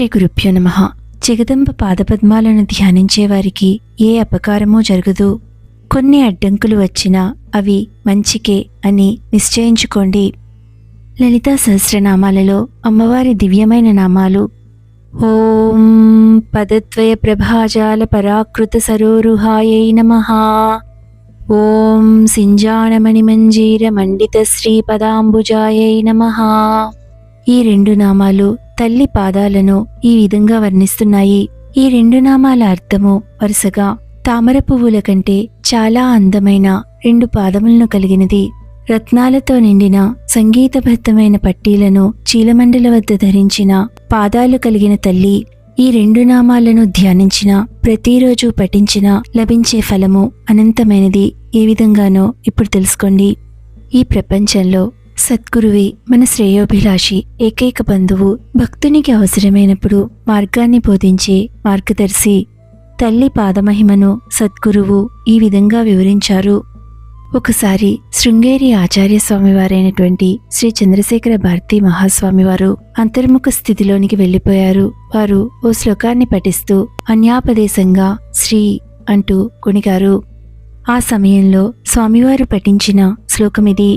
శ్రీ గురుభ్యో నమ జగదంబ పాదపద్మాలను ధ్యానించే వారికి ఏ అపకారమూ జరగదు. కొన్ని అడ్డంకులు వచ్చినా అవి మంచికే అని నిశ్చయించుకోండి. లలితా సహస్రనామాలలో అమ్మవారి దివ్యమైన నామాలు ఓం పదద్వయ ప్రభాజాల పరాకృత సరోరుహాయై నమ. ఓం సింజానమణిమంజీర మండిత శ్రీ పదాంబుజాయై నమ. ఈ రెండు నామాలు తల్లి పాదాలను ఈ విధంగా వర్ణిస్తున్నాయి. ఈ రెండు నామాల అర్థము వరుసగా తామర పువ్వుల కంటే చాలా అందమైన రెండు పాదములను కలిగినది. రత్నాలతో నిండిన సంగీతబద్ధమైన పట్టీలను చీలమండల వద్ద ధరించిన పాదాలు కలిగిన తల్లి ఈ రెండు నామాలను ధ్యానించిన ప్రతిరోజు పఠించిన లభించే ఫలము అనంతమైనది. ఏ విధంగానో ఇప్పుడు తెలుసుకోండి. ఈ ప్రపంచంలో సద్గురువే మన శ్రేయోభిలాషి ఏకైక బంధువు భక్తునికి అవసరమైనప్పుడు మార్గాన్ని బోధించే మార్గదర్శి తల్లి పాదమహిమను సద్గురువు ఈ విధంగా వివరించారు. ఒకసారి శృంగేరి ఆచార్య స్వామివారైనటువంటి శ్రీ చంద్రశేఖర భారతి మహాస్వామివారు అంతర్ముఖ స్థితిలోనికి వెళ్ళిపోయారు వారు ఓ శ్లోకాన్ని పఠిస్తూ అన్యాపదేశంగా శ్రీ అంటూ కొనిగారు. ఆ సమయంలో స్వామివారు పఠించిన శ్లోకమిది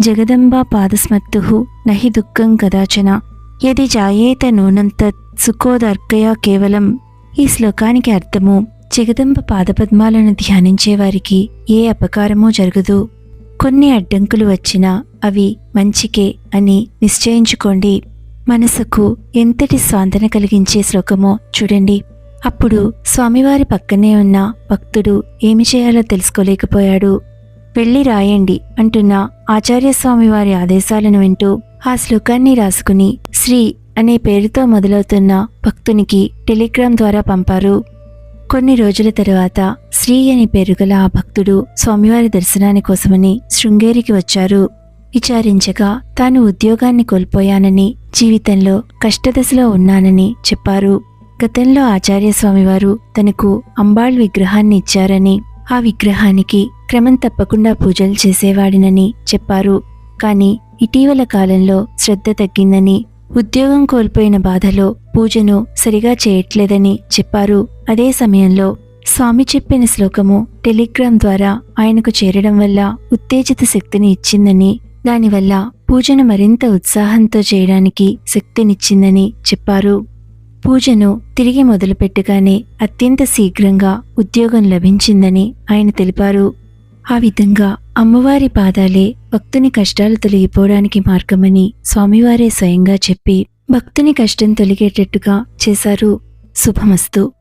జగదంబా పాదస్మత్తు నహి దుఃఖం కదాచన. యది జాయేత నూనంత సుఖోదర్కయా కేవలం. ఈ శ్లోకానికి అర్థము జగదంబ పాదపద్మాలను ధ్యానించే వారికి ఏ అపకారమూ జరగదు. కొన్ని అడ్డంకులు వచ్చినా అవి మంచికే అని నిశ్చయించుకోండి. మనసుకు ఎంతటి స్వాంతన కలిగించే శ్లోకమో చూడండి. అప్పుడు స్వామివారి పక్కనే ఉన్న భక్తుడు ఏమి చేయాలో తెలుసుకోలేకపోయాడు. వెళ్ళి రాయండి అంటున్న ఆచార్యస్వామి వారి ఆదేశాలను వింటూ ఆ శ్లోకాన్ని రాసుకుని శ్రీ అనే పేరుతో మొదలవుతున్న భక్తునికి టెలిగ్రామ్ ద్వారా పంపారు. కొన్ని రోజుల తరువాత శ్రీ అని పేరుగల ఆ భక్తుడు స్వామివారి దర్శనాని కోసమని శృంగేరికి వచ్చారు. విచారించగా తాను ఉద్యోగాన్ని కోల్పోయానని జీవితంలో కష్టదశలో ఉన్నానని చెప్పారు. గతంలో ఆచార్య స్వామివారు తనకు అంబాళ్ విగ్రహాన్ని ఇచ్చారని ఆ విగ్రహానికి క్రమం తప్పకుండా పూజలు చేసేవాడినని చెప్పారు. కానీ ఇటీవల కాలంలో శ్రద్ధ తగ్గిందని ఉద్యోగం కోల్పోయిన బాధలో పూజను సరిగా చేయట్లేదని చెప్పారు. అదే సమయంలో స్వామి చెప్పిన శ్లోకము టెలిగ్రామ్ ద్వారా ఆయనకు చేరడం వల్ల ఉత్తేజిత శక్తిని ఇచ్చిందని దానివల్ల పూజను మరింత ఉత్సాహంతో చేయడానికి శక్తినిచ్చిందని చెప్పారు. పూజను తిరిగి మొదలుపెట్టగానే అత్యంత శీఘ్రంగా ఉద్యోగం లభించిందని ఆయన తెలిపారు. ఆ విధంగా అమ్మవారి పాదాలే భక్తుని కష్టాలు తొలగిపోవడానికి మార్గమని స్వామివారే స్వయంగా చెప్పి భక్తుని కష్టం తొలగేటట్టుగా చేశారు. శుభమస్తు.